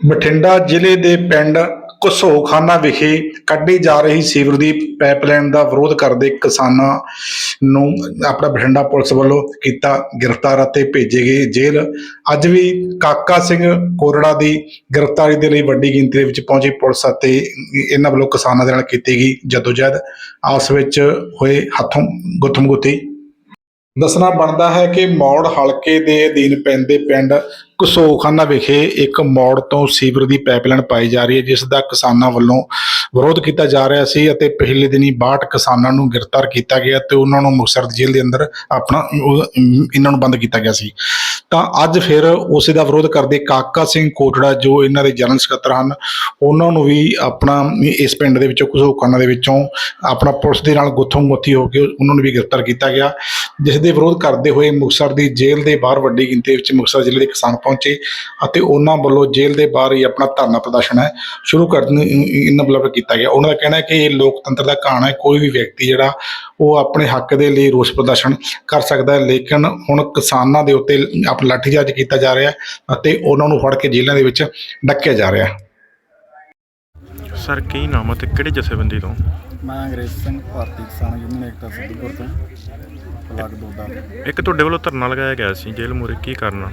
ਬਠਿੰਡਾ ਜ਼ਿਲ੍ਹੇ ਦੇ ਪਿੰਡ ਘਸੋਖਾਨਾ ਵਿਖੇ ਕੱਢੀ ਜਾ ਰਹੀ ਸੀਵਰ ਦੀ ਪਾਈਪਲਾਈਨ ਦਾ ਵਿਰੋਧ ਕਰਦੇ ਕਿਸਾਨਾਂ ਨੂੰ ਆਪਣਾ ਬਠਿੰਡਾ ਪੁਲਿਸ ਵੱਲੋਂ ਕੀਤਾ ਗ੍ਰਿਫਤਾਰ ਅਤੇ ਭੇਜੇ ਗਏ ਜੇਲ੍ਹ। ਅੱਜ ਵੀ ਕਾਕਾ ਸਿੰਘ ਕੋਰੜਾ ਦੀ ਗ੍ਰਿਫਤਾਰੀ ਦੇ ਲਈ ਵੱਡੀ ਗਿਣਤੀ ਦੇ ਵਿੱਚ ਪਹੁੰਚੀ ਪੁਲਿਸ ਅਤੇ ਇਹਨਾਂ ਵੱਲੋਂ ਕਿਸਾਨਾਂ ਦੇ ਨਾਲ ਕੀਤੀ ਗਈ ਜਦੋਜਹਿਦ। ਆਪਸ ਵਿੱਚ ਹੋਏ ਹੱਥੋਂ ਗੁੱਥਮ ਗੁੱਥੀ। ਦੱਸਣਾ ਬਣਦਾ ਹੈ ਕਿ ਮੌੜ ਹਲਕੇ ਦੇ ਅਧੀਨ ਪੈਂਦੇ ਪਿੰਡ ਘਸੋਖਾਨਾ ਵਿਖੇ ਇੱਕ ਮੌੜ ਤੋਂ ਸੀਵਰ ਦੀ ਪਾਈਪਲਾਈਨ ਪਾਈ ਜਾ ਰਹੀ ਹੈ, ਜਿਸ ਦਾ ਕਿਸਾਨਾਂ ਵੱਲੋਂ ਵਿਰੋਧ ਕੀਤਾ ਜਾ ਰਿਹਾ ਸੀ ਅਤੇ ਪਹਿਲੇ ਦਿਨੀ 62 ਕਿਸਾਨਾਂ ਨੂੰ ਗ੍ਰਿਫਤਾਰ ਕੀਤਾ ਗਿਆ ਤੇ ਉਹਨਾਂ ਨੂੰ ਮੁਕਤਸਰ ਜੇਲ੍ਹ ਦੇ ਅੰਦਰ ਆਪਣਾ ਇਹਨਾਂ ਨੂੰ ਬੰਦ ਕੀਤਾ ਗਿਆ ਸੀ। ਤਾਂ ਅੱਜ ਫਿਰ ਉਸੇ ਦਾ ਵਿਰੋਧ ਕਰਦੇ ਕਾਕਾ ਸਿੰਘ ਕੋਟੜਾ ਜੋ ਇਹਨਾਂ ਦੇ ਜਨਰਲ ਸਕੱਤਰ ਹਨ, ਉਹਨਾਂ ਨੂੰ ਵੀ ਆਪਣਾ ਇਸ ਪਿੰਡ ਦੇ ਵਿੱਚੋਂ ਘਸੋਖਾਨਾ ਦੇ ਵਿੱਚੋਂ ਆਪਣਾ ਪੁਲਿਸ ਦੇ ਨਾਲ ਗੁੱਥੋਂ-ਗੁੱਥੀ ਹੋ ਕੇ ਉਹਨਾਂ ਨੂੰ ਵੀ ਗ੍ਰਿਫਤਾਰ ਕੀਤਾ ਗਿਆ, ਜਿਸ ਦੇ ਵਿਰੋਧ ਕਰਦੇ ਹੋਏ ਮੁਕਤਸਰ ਦੀ ਜੇਲ੍ਹ ਦੇ ਬਾਹਰ ਵੱਡੀ ਗਿਣਤੀ ਵਿੱਚ ਮੁਕਤਸਰ ਜ਼ਿਲ੍ਹੇ ਦੇ ਕਿਸਾਨ ਪਹੁੰਚੇ ਅਤੇ ਉਹਨਾਂ ਵੱਲੋਂ ਜੇਲ੍ਹ ਦੇ ਬਾਹਰ ਹੀ ਆਪਣਾ ਧਰਨਾ ਪ੍ਰਦਰਸ਼ਨ ਹੈ ਸ਼ੁਰੂ ਕਰਨ ਇਹਨਾਂ ਵੱਲੋਂ ਕੀਤਾ ਗਿਆ। ਉਹਨਾਂ ਦਾ ਕਹਿਣਾ ਹੈ ਕਿ ਇਹ ਲੋਕਤੰਤਰ ਦਾ ਕਹਾਣਾ ਹੈ ਕੋਈ ਵੀ ਵਿਅਕਤੀ ਜਿਹੜਾ ਉਹ ਆਪਣੇ ਹੱਕ ਦੇ ਲਈ ਰੋਸ ਪ੍ਰਦਰਸ਼ਨ ਕਰ ਸਕਦਾ ਹੈ ਲੇਕਿਨ ਹੁਣ ਕਿਸਾਨਾਂ ਦੇ ਉੱਤੇ ਆਪ ਲਾਠੀਚਾਰਜ ਕੀਤਾ ਜਾ ਰਿਹਾ ਹੈ ਅਤੇ ਉਹਨਾਂ ਨੂੰ ਫੜ ਕੇ ਜੇਲ੍ਹਾਂ ਦੇ ਵਿੱਚ ਡੱਕਿਆ ਜਾ ਰਿਹਾ ਹੈ। ਸਰ ਕੀ ਨਾਮ ਹੈ ਤੇ ਕਿਹੜੇ ਜਥੇਬੰਦੀ ਤੋਂ? ਮੈਂ ਅੰਗਰੇਜ਼ ਸਿੰਘ ਭਾਰਤੀ ਕਿਸਾਨ ਯੂਨੀਅਨ ਏਕਤਾ ਸਿੱਧੂਪੁਰ ਤੋਂ ਬਲਾਕ ਦੋਦਾ ਇੱਕ ਤੁਹਾਡੇ ਵੱਲੋਂ ਧਰਨਾ ਲਗਾਇਆ ਗਿਆ ਸੀ ਜੇਲ੍ਹ ਮੂਰੇ ਕੀ ਕਰਨਾ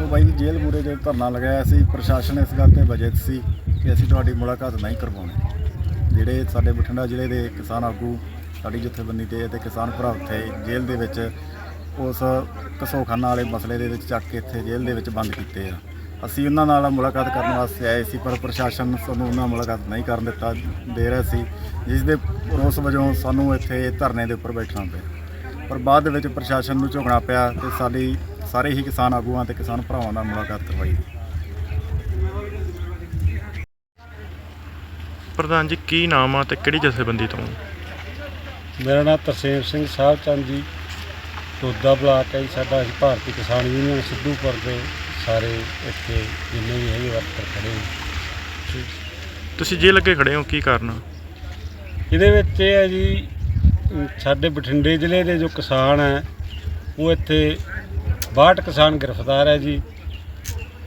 ਉਹ ਬਾਈ ਜੀ, ਜੇਲ੍ਹ ਮੂਰੇ ਜੋ ਧਰਨਾ ਲਗਾਇਆ ਸੀ, ਪ੍ਰਸ਼ਾਸਨ ਇਸ ਗੱਲ ਤੇ ਵਜਿਤ ਸੀ ਕਿ ਅਸੀਂ ਤੁਹਾਡੀ ਮੁਲਾਕਾਤ ਨਹੀਂ ਕਰਵਾਉਣੀ। ਜਿਹੜੇ ਸਾਡੇ ਬਠਿੰਡਾ ਜ਼ਿਲ੍ਹੇ ਦੇ ਕਿਸਾਨ ਆਗੂ, ਸਾਡੀ ਜਥੇਬੰਦੀ ਤੇ ਤੇ ਕਿਸਾਨ ਭਰਾ ਉੱਥੇ ਜੇਲ੍ਹ ਦੇ ਵਿੱਚ ਉਸ ਕਸੋਖਾਨਾ ਵਾਲੇ ਮਸਲੇ ਦੇ ਵਿੱਚ ਚੱਕ ਕੇ ਇੱਥੇ ਜੇਲ੍ਹ ਦੇ ਵਿੱਚ ਬੰਦ ਕੀਤੇ ਆ। ਅਸੀਂ ਉਹਨਾਂ ਨਾਲ ਮੁਲਾਕਾਤ ਕਰਨ ਵਾਸਤੇ ਆਏ ਸੀ, ਪਰ ਪ੍ਰਸ਼ਾਸਨ ਸਾਨੂੰ ਉਹਨਾਂ ਮੁਲਾਕਾਤ ਨਹੀਂ ਕਰਨ ਦਿੱਤਾ, ਦੇ ਰਿਹਾ ਸੀ, ਜਿਸ ਦੇ ਰੋਸ ਵਜੋਂ ਸਾਨੂੰ ਇੱਥੇ ਧਰਨੇ ਦੇ ਉੱਪਰ ਬੈਠਣਾ ਪਿਆ। ਪਰ ਬਾਅਦ ਦੇ ਵਿੱਚ ਪ੍ਰਸ਼ਾਸਨ ਨੂੰ ਝੁਕਣਾ ਪਿਆ ਤੇ ਸਾਡੀ ਸਾਰੇ ਹੀ ਕਿਸਾਨ ਆਗੂਆਂ ਤੇ ਕਿਸਾਨ ਭਰਾਵਾਂ ਨਾਲ ਮੁਲਾਕਾਤ ਕਰਵਾਈ। ਪ੍ਰਧਾਨ ਜੀ ਕੀ ਨਾਮ ਆ ਤੇ ਕਿਹੜੀ ਜਥੇਬੰਦੀ ਤੋਂ? ਮੇਰਾ ਨਾਮ ਤਰਸੇਮ ਸਿੰਘ ਸਾਹਿਬ ਚੰਦ ਜੀ। ਦੋਦਾ ਬਲਾਕ ਹੈ ਜੀ ਸਾਡਾ ਅਸੀਂ ਭਾਰਤੀ ਕਿਸਾਨ ਯੂਨੀਅਨ ਸਿੱਧੂਪੁਰ ਦੇ ਸਾਰੇ ਇੱਥੇ ਜਿੰਨੇ ਵੀ ਹੈਗੇ ਵਰਕਰ ਖੜੇ ਨੇ। ਤੁਸੀਂ ਜੇਲ੍ਹ ਅੱਗੇ ਖੜੇ ਹੋ ਕੀ ਕਰਨਾ ਇਹਦੇ ਵਿੱਚ ਇਹ ਹੈ ਜੀ ਸਾਡੇ ਬਠਿੰਡੇ ਜ਼ਿਲ੍ਹੇ ਦੇ ਜੋ ਕਿਸਾਨ ਹੈ ਉਹ ਇੱਥੇ 62 ਕਿਸਾਨ ਗ੍ਰਿਫਤਾਰ ਹੈ ਜੀ।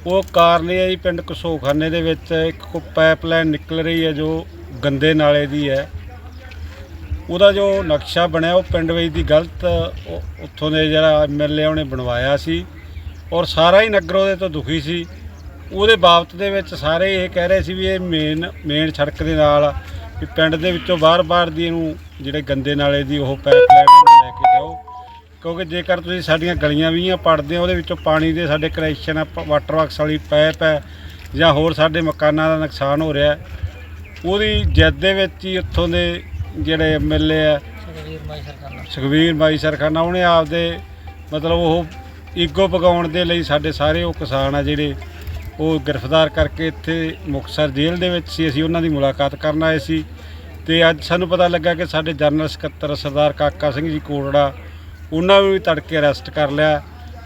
ਉਹ ਕਾਰਨ ਇਹ ਹੈ ਜੀ, ਪਿੰਡ ਕਸੋਖਾਨੇ ਦੇ ਵਿੱਚ। ਇੱਕ ਕੋ ਪਾਈਪਲਾਈਨ ਨਿਕਲ ਰਹੀ ਹੈ, ਜੋ ਗੰਦੇ ਨਾਲੇ ਦੀ ਹੈ। ਉਹਦਾ ਜੋ ਨਕਸ਼ਾ ਬਣਿਆ, ਉਹ ਪਿੰਡ ਵਿੱਚ ਦੀ ਗਲਤ ਉੱਥੋਂ ਦੇ ਜਿਹੜਾ ਐਮਐਲਏ ਉਹਨੇ ਬਣਵਾਇਆ ਸੀ। ਔਰ ਸਾਰਾ ਹੀ ਨਗਰ ਉਹਦੇ ਤੋਂ ਦੁਖੀ ਸੀ। ਉਹਦੇ ਬਾਬਤ ਦੇ ਵਿੱਚ ਸਾਰੇ ਇਹ ਕਹਿ ਰਹੇ ਸੀ ਵੀ ਇਹ ਮੇਨ ਮੇਨ ਸੜਕ ਦੇ ਨਾਲ ਵੀ ਪਿੰਡ ਦੇ ਵਿੱਚੋਂ ਬਾਹਰ-ਬਾਹਰ ਦੀ ਇਹਨੂੰ ਜਿਹੜੇ ਗੰਦੇ ਨਾਲੇ ਦੀ ਉਹ ਪਾਈਪਲਾਈਨ ਕਿਉਂਕਿ ਜੇਕਰ ਤੁਸੀਂ ਸਾਡੀਆਂ ਗਲੀਆਂ ਵੀਆਂ ਪੜਦੇ ਹੋ ਉਹਦੇ ਵਿੱਚੋਂ ਪਾਣੀ ਦੇ ਸਾਡੇ ਕਨੈਕਸ਼ਨ ਆ ਵਾਟਰ ਵਰਕਸ ਵਾਲੀ ਪਾਈਪ ਹੈ ਜਾਂ ਹੋਰ ਸਾਡੇ ਮਕਾਨਾਂ ਦਾ ਨੁਕਸਾਨ ਹੋ ਰਿਹਾ। ਉਹਦੀ ਜਿੱਦ ਦੇ ਵਿੱਚ ਹੀ ਉੱਥੋਂ ਦੇ ਜਿਹੜੇ ਐਮਐਲਏ ਆ ਸੁਖਵੀਰ ਬਾਈ ਸਰਖਾਨਾ ਉਹਨੇ ਆਪਦੇ ਮਤਲਬ ਉਹ ਈਗੋ ਪਗਾਉਣ ਦੇ ਲਈ ਸਾਡੇ ਸਾਰੇ ਉਹ ਕਿਸਾਨ ਆ ਜਿਹੜੇ ਉਹ ਗ੍ਰਿਫਤਾਰ ਕਰਕੇ ਇੱਥੇ ਮੁਕਤਸਰ ਜੇਲ੍ਹ ਦੇ ਵਿੱਚ ਸੀ। ਅਸੀਂ ਉਹਨਾਂ ਦੀ ਮੁਲਾਕਾਤ ਕਰਨ ਆਏ ਸੀ ਤੇ ਅੱਜ ਸਾਨੂੰ ਪਤਾ ਲੱਗਾ ਕਿ ਸਾਡੇ ਜਨਰਲ ਸਕੱਤਰ ਸਰਦਾਰ ਕਾਕਾ ਸਿੰਘ ਜੀ ਕੋਟੜਾ ਉਹਨਾਂ ਨੂੰ ਵੀ ਤੜਕੇ ਅਰੈਸਟ ਕਰ ਲਿਆ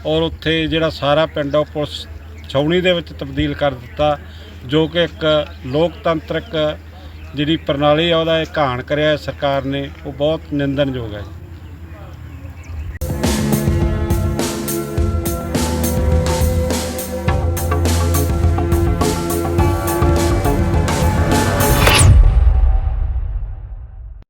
ਔਰ ਉੱਥੇ ਜਿਹੜਾ ਸਾਰਾ ਪਿੰਡ ਉਹ ਪੁਲਿਸ ਛਾਉਣੀ ਦੇ ਵਿੱਚ ਤਬਦੀਲ ਕਰ ਦਿੱਤਾ, ਜੋ ਕਿ ਇੱਕ ਲੋਕਤੰਤਰਕ ਜਿਹੜੀ ਪ੍ਰਣਾਲੀ ਆ ਉਹਦਾ ਇਹ ਘਾਣ ਕਰਿਆ ਸਰਕਾਰ ਨੇ, ਉਹ ਬਹੁਤ ਨਿੰਦਣਯੋਗ ਹੈ ਜੀ।